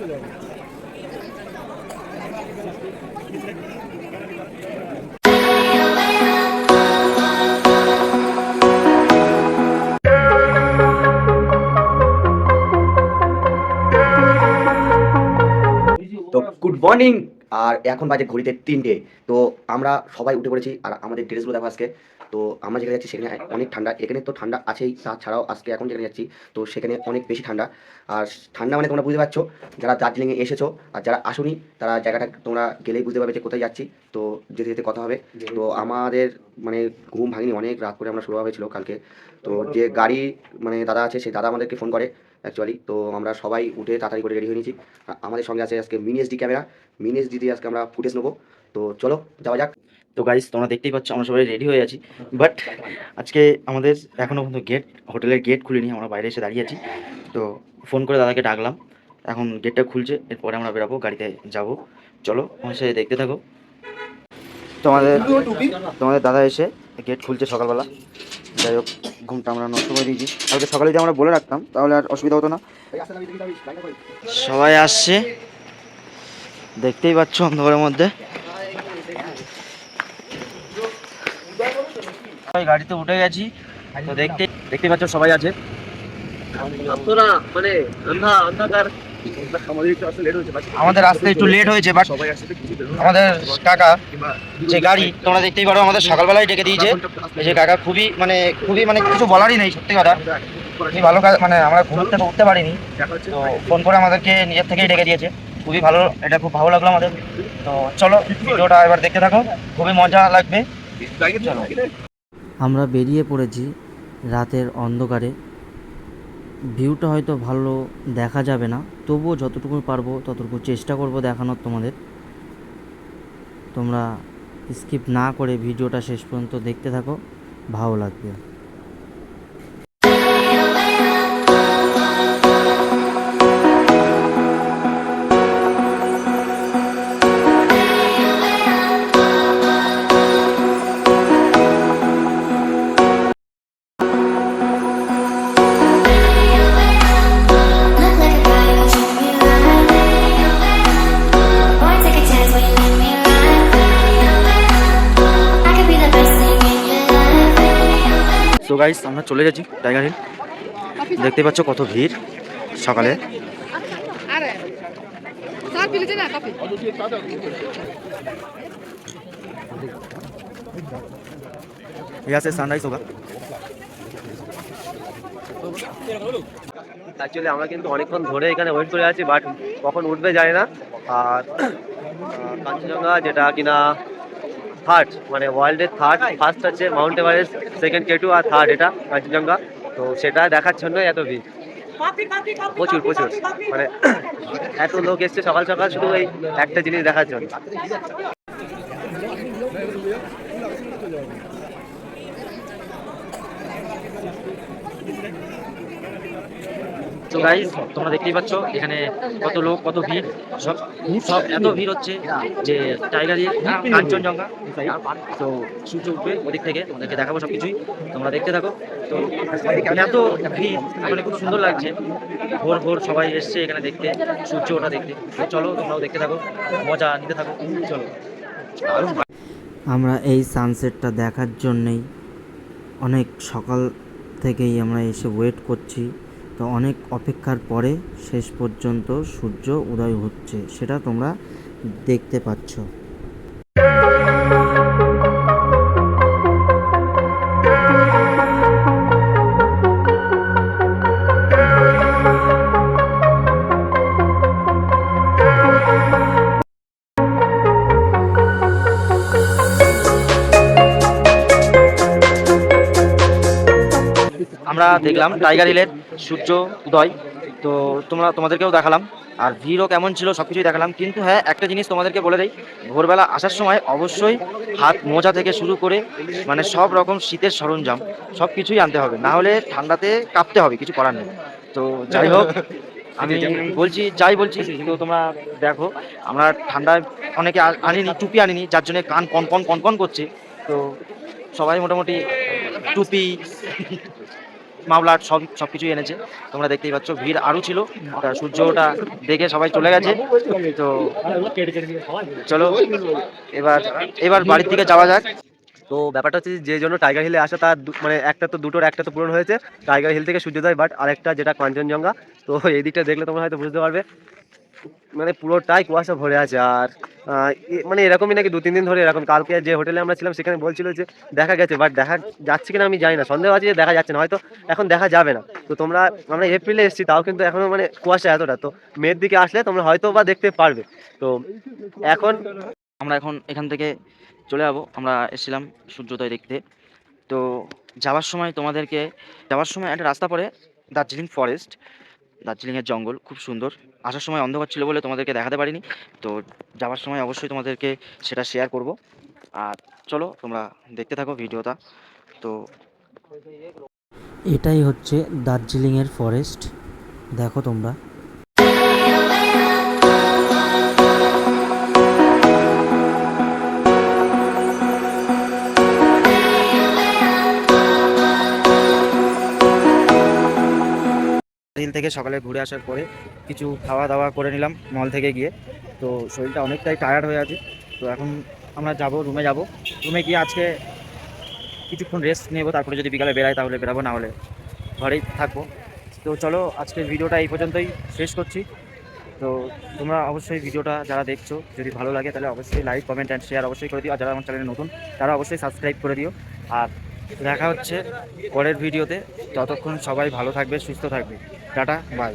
তো good morning আর এখন বাজে ঘড়িতে তিনটে। তো আমরা সবাই উঠে পড়েছি, আর আমাদের ড্রেসগুলো দেখো আজকে। তো আমরা যেখানে যাচ্ছি সেখানে অনেক ঠান্ডা এখানে তো ঠান্ডা আছেই তাছাড়াও আজকে এখন যেখানে যাচ্ছি তো সেখানে অনেক বেশি ঠান্ডা। আর ঠান্ডা মানে তোমরা বুঝতে পারছ যারা দার্জিলিংয়ে এসেছ আর যারা আসুনি তারা জায়গাটা তোমরা গেলেই বুঝতে পারবে যে কোথায় যাচ্ছি তো যেতে যেতে কথা হবে। তো আমাদের মানে ঘুম ভাঙিনি অনেক রাত করে আমরা শুরু হয়েছিল কালকে। তো যে গাড়ি মানে দাদা আছে সেই দাদা আমাদেরকে ফোন করে অ্যাকচুয়ালি তো আমরা সবাই উঠে তাড়াতাড়ি করে রেডি হয়ে নিয়েছি। আমাদের সঙ্গে আছে আজকে mini SD camera mini SD দিয়ে আজকে আমরা ফুটেজ নেব। তো চলো যাওয়া যাক। তো গাইস তোমরা দেখতেই পাচ্ছ, আমরা সবাই রেডি হয়ে আছি। বাট আজকে আমাদের এখনও পর্যন্ত গেট হোটেলের গেট খুলিনি, আমরা বাইরে এসে দাঁড়িয়ে আছি। তো ফোন করে দাদাকে ডাকলাম। এখন গেটটা খুলছে, এরপরে আমরা বেরাবো, গাড়িতে যাব। চলো, আমার সাথে দেখতে থাকো। তোমাদের তোমাদের দাদা এসে গেট খুলছে সকালবেলা। যাই হোক, ঘুমটা আমরা নষ্ট করে দিয়েছি। কালকে সকালে যদি আমরা বলে রাখতাম, তাহলে আর অসুবিধা হতো না। সবাই আসছে। দেখতেই পাচ্ছ, অন্ধকারের মধ্যে। সবাই গাড়িতে উঠে গেছি। তো দেখতে দেখতে পাচ্ছ সবাই আছে। মানে আমাদের আসতে একটু লেট হয়েছে বাট আমাদের কাকা যে গাড়ি তোমরা দেখতেই পারো আমাদের সকালবেলায় ডেকে দিয়েছে। এই যে কাকা খুবই মানে খুবই মানে কিছু বলারই নেই সত্যি কথা। খুবই ভালো কাজ মানে আমরা থেকে উঠতে পারিনি। তো ফোন করে আমাদেরকে নিজের থেকেই ডেকে দিয়েছে। খুবই ভালো এটা খুব ভালো লাগল আমাদের। তো চলো ভিডিওটা এবার দেখতে থাকো। খুবই মজা লাগবে। চলো। আমরা বেরিয়ে পড়েছি রাতের অন্ধকারে। ভিউটা হয়তো ভালো দেখা যাবে না, তবুও যতটুকু পারব ততটুকু চেষ্টা করব দেখানোর তোমাদের। তোমরা স্কিপ না করে ভিডিওটা শেষ পর্যন্ত দেখতে থাকো, ভালো লাগবে। সো গাইস আমরা চলে যাচ্ছি টাইগার হিল দেখতে পাচ্ছ কত ভিড় সকালে আরে চা পিলেছে না কফি यहाँ से सनराइज होगा অ্যাকচুয়ালি আমরা কিন্তু অনেকক্ষণ ধরে এখানে ওয়েট করে আছি বাট কখন উঠবে জানি না আর আহ, কাঞ্চনজঙ্ঘা যেটা কিনা থার্ড মানে ওয়ার্ল্ডের থার্ড ফার্স্ট আছে mount Everest second K two আর থার্ড এটা কাঞ্চনজঙ্ঘা। তো সেটা দেখার জন্য এত ভিড়। প্রচুর প্রচুর। মানে এত লোক এসছে সকাল সকাল শুধু এই একটা জিনিস দেখার জন্য। তো গাইস তোমরা দেখতেই পাচ্ছ এখানে কত লোক কত ভিড় সব সব এত ভিড় হচ্ছে যে টাইগার কাঞ্চনজঙ্ঘা তো সূর্য উঠবে ওদিক থেকে তোমাদেরকে দেখাবো সব কিছুই তোমরা দেখতে থাকো। তো এত ভিড় মানে খুব সুন্দর লাগছে। ভোর ভোর সবাই এসছে এখানে দেখতে সূর্য ওঠা দেখতে। চলো তোমরাও দেখতে থাকো মজা নিতে থাকো চলো। আমরা এই সানসেটটা দেখার জন্যেই অনেক সকাল থেকেই আমরা এসে ওয়েট করছি। তো অনেক অপেক্ষার পরে শেষ পর্যন্ত সূর্য উদয় হচ্ছে সেটা তোমরা দেখতে পাচ্ছ। আমরা দেখলাম টাইগার হিলের সূর্য উদয়। তো তোমরা, তোমাদেরকেও দেখালাম। আর ভিড়ও কেমন ছিল সব কিছুই দেখালাম। কিন্তু হ্যাঁ একটা জিনিস তোমাদেরকে বলে দেই। ভোরবেলা আসার সময় অবশ্যই হাত মোজা থেকে শুরু করে মানে সব রকম শীতের সরঞ্জাম সব কিছুই আনতে হবে। না হলে ঠান্ডাতে কাঁপতে হবে, কিছু করার নেই। তো যাই হোক, আমি বলছি, যাই বলছি কিন্তু তোমরা দেখো, আমরা ঠান্ডায় অনেকে আনিনি, টুপি আনিনি, যার জন্য কান কন কন কন কন করছে। তো সবাই মোটামুটি টুপি মামলার সব সব কিছুই এনেছে। তোমরা দেখতেই পাচ্ছ, ভিড় আরও ছিল। সূর্যটা দেখে সবাই চলে গেছে। তো চলো, এবার এবার বাড়ির দিকে যাওয়া যাক। তো ব্যাপারটা হচ্ছে যে জন্য টাইগার হিলে আসা তার মানে একটা তো দুটোর একটা তো পূরণ হয়েছে। টাইগার হিল থেকে সূর্যোদয়, বাট আরেকটা যেটা কাঞ্চনজঙ্ঘা। তো এই দিকটা দেখলে তোমরা হয়তো বুঝতে পারবে। মানে পুরোটাই কুয়াশা ভরে আছে আর মানে এরকমই নাকি দু তিন দিন ধরে এরকম। কালকে যে হোটেলে আমরা ছিলাম, সেখানে বলছিল যে দেখা গেছে বাট দেখা যাচ্ছে কিনা আমি জানি না। সন্দেহ আছে যে দেখা যাচ্ছে না, হয়তো এখন দেখা যাবে না। তো তোমরা, আমরা এপ্রিলে এসেছি, তাও কিন্তু এখনও মানে কুয়াশা এতটা। তো মেয়ের দিকে আসলে তোমরা হয়তো বা দেখতে পারবে। তো এখন আমরা এখন এখান থেকে চলে যাব। আমরা এসেছিলাম সূর্যোদয় দেখতে। তো যাওয়ার সময় তোমাদেরকে, যাওয়ার সময় একটা রাস্তা পড়ে দার্জিলিং ফরেস্ট দার্জিলিংয়ের জঙ্গল, খুব সুন্দর। আসার সময় অন্ধকার ছিল বলে তোমাদেরকে দেখাতে পারিনি। তো যাওয়ার সময় অবশ্যই তোমাদেরকে সেটা শেয়ার করব। আর চলো, তোমরা দেখতে থাকো ভিডিওটা। তো এটাই হচ্ছে দার্জিলিংয়ের ফরেস্ট দেখো তোমরা। হিল থেকে সকালে ঘুরে আসার পরে কিছু খাওয়া দাওয়া করে নিলাম মল থেকে গিয়ে। তো শরীরটা অনেকটাই টায়ার্ড হয়ে আছে। তো এখন আমরা যাব রুমে যাব। রুমে গিয়ে আজকে কিছুক্ষণ রেস্ট নেব, তারপরে যদি বিকালে বেরাই তাহলে বেরাবো, না হলে ঘরেই থাকব। তো চলো, আজকের ভিডিওটা এই পর্যন্তই শেষ করছি। তো তোমরা অবশ্যই ভিডিওটা যারা দেখছ, যদি ভালো লাগে তাহলে অবশ্যই লাইক কমেন্ট অ্যান্ড শেয়ার অবশ্যই করে দিও। আর যারা আমার চ্যানেলে নতুন, তারা অবশ্যই সাবস্ক্রাইব করে দিও। আর দেখা হচ্ছে পরের ভিডিওতে। ততক্ষণ সবাই ভালো থাকবে, সুস্থ থাকবে। Tata bye.